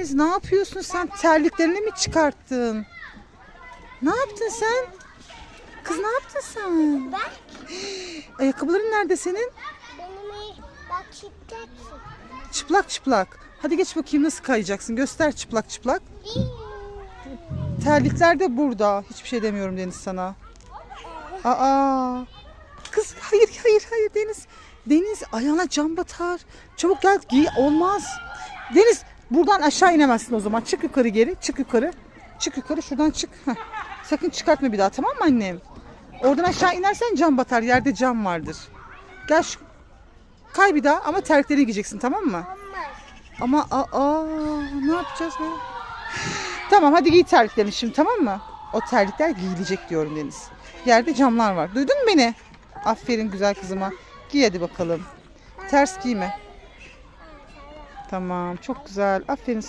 Deniz ne yapıyorsun sen? Terliklerini mi çıkarttın? Ne yaptın sen? Kız ne yaptın sen? Ayakkabıların nerede senin? benim bak çıkacaksın. Çıplak çıplak. Hadi geç bakayım nasıl kayacaksın. Göster çıplak çıplak. Terlikler de burada. Hiçbir şey demiyorum Deniz sana. Aa. Kız hayır hayır hayır Deniz. Deniz ayağına cam batar. Çabuk gel giy olmaz. Deniz buradan aşağı inemezsin o zaman. Çık yukarı geri. Çık yukarı. Çık yukarı şuradan çık. Heh. Sakın çıkartma bir daha tamam mı annem? Oradan aşağı inersen cam batar. Yerde cam vardır. Gel şu Kay bir daha ama terliklerini giyeceksin tamam mı? Ama aa ne yapacağız böyle? Tamam hadi giy terliklerini şimdi tamam mı? O terlikler giyilecek diyorum Deniz. Yerde camlar var. Duydun mu beni? Aferin güzel kızıma. Giy hadi bakalım. Ters giyme. Tamam çok güzel. Aferin